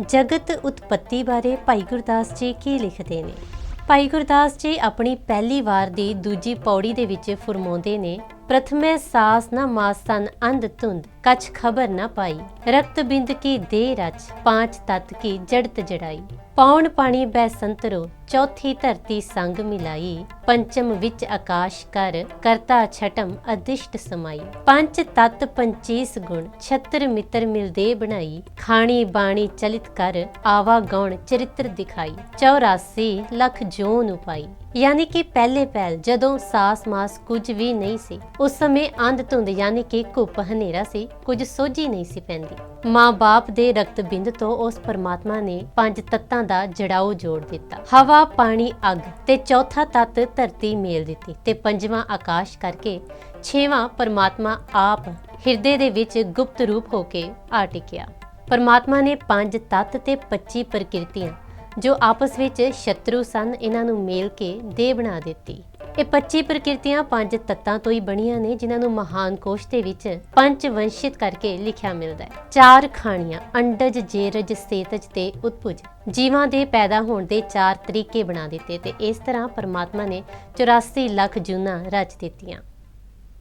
ਜਗਤ ਉਤਪਤੀ ਬਾਰੇ ਭਾਈ ਗੁਰਦਾਸ ਜੀ ਕੀ ਲਿਖਦੇ ਨੇ? ਭਾਈ ਗੁਰਦਾਸ ਜੀ ਆਪਣੀ ਪਹਿਲੀ ਵਾਰ ਦੀ ਦੂਜੀ ਪੌੜੀ ਦੇ ਵਿੱਚ ਫਰਮਾਉਂਦੇ ਨੇ, ਪ੍ਰਥਮੇ ਸਾਸ ਨਾ ਮਾਸਨ ਅੰਧ ਧੁੰਦ, ਕਛ ਖਬਰ ਨਾ ਪਾਈ। ਰਕਤ ਬਿੰਦ ਕੀ ਦੇ ਰਚ, ਪਾਂਚ ਤਤ ਕੀ ਜੜਤ ਜੜਾਈ। ਪੌਣ ਪਾਣੀ ਬੈ ਸੰਤਰੋ ਚੌਥੀ ਧਰਤੀ ਸੰਗ ਮਿਲਾਈ। ਪੰਚਮ ਵਿੱਚ ਆਕਾਸ਼ ਕਰ, ਕਰਤਾ ਛਟਮ ਅਦਿਸ਼ਟ ਸਮਾਈ। ਪੰਜ ਤਤ ਪੰਚੀਸ ਗੁਣ, ਛਤਰ ਮਿੱਤਰ ਮਿਲਦੇ ਬਣਾਈ। ਖਾਣੀ ਬਾਣੀ ਚਲਿਤ ਕਰ, ਆਵਾ ਗਉਣ ਚਰਿੱਤਰ ਦਿਖਾਈ। 84 ਲੱਖ ਜੋਨ ਉਪਾਈ। ਯਾਨੀ ਕਿ ਪਹਿਲੇ ਪਹਿਲ, ਜਦੋਂ ਸਾਸ ਮਾਸ ਕੁਝ ਵੀ ਨਹੀਂ ਸੀ, ਉਸ ਸਮੇਂ ਅੰਧ ਧੁੰਦ ਯਾਨੀ ਕਿ ਘੁੱਪ ਹਨੇਰਾ ਸੀ, ਕੁਝ ਸੋਝੀ ਨਹੀਂ ਸੀ ਪੈਂਦੀ। ਮਾਂ-ਬਾਪ ਦੇ ਰਕਤ ਬਿੰਦ ਤੋਂ ਉਸ ਪਰਮਾਤਮਾ ਨੇ ਪੰਜ ਤੱਤਾਂ ਦਾ ਜੜਾਓ ਜੋੜ ਦਿੱਤਾ। ਹਵਾ, ਪਾਣੀ, ਅੱਗ ਤੇ ਚੌਥਾ ਤੱਤ ਧਰਤੀ ਮੇਲ ਦਿੱਤੀ ਤੇ ਪੰਜਵਾਂ ਆਕਾਸ਼ ਕਰਕੇ ਛੇਵਾਂ ਪਰਮਾਤਮਾ ਆਪ ਹਿਰਦੇ ਦੇ ਵਿੱਚ ਗੁਪਤ ਰੂਪ ਹੋ ਕੇ ਆ ਟਿਕਿਆ। ਪਰਮਾਤਮਾ ਨੇ ਪੰਜ ਤੱਤ ਤੇ 25 ਪ੍ਰਕਿਰਤੀਆਂ ਜੋ ਆਪਸ ਵਿੱਚ ਸ਼ਤਰੂ ਸਨ, ਇਹਨਾਂ ਨੂੰ ਮੇਲ ਕੇ ਦੇ ਬਣਾ ਦਿੱਤੀ। ਇਹ 25 ਪ੍ਰਕਿਰਤੀਆਂ ਪੰਜ ਤੱਤਾਂ ਤੋਂ ਹੀ ਬਣੀਆਂ ਨੇ, ਜਿਨ੍ਹਾਂ ਨੂੰ ਮਹਾਨ ਕੋਸ਼ ਦੇ ਵਿੱਚ ਪੰਜ ਵੰਸ਼ਿਤ ਕਰਕੇ ਲਿਖਿਆ ਮਿਲਦਾ ਹੈ। ਚਾਰ ਖਾਣੀਆਂ, ਅੰਡਜ, ਜੇਰਜ, ਸੇਤਜ ਤੇ ਉਤਪੁਜ ਜੀਵਾਂ ਦੇ ਪੈਦਾ ਹੋਣ ਦੇ ਚਾਰ ਤਰੀਕੇ ਬਣਾ ਦਿੱਤੇ ਤੇ ਇਸ ਤਰ੍ਹਾਂ ਪਰਮਾਤਮਾ ਨੇ 84 ਲੱਖ ਜੂਨਾਂ ਰਚ ਦਿੱਤੀਆਂ।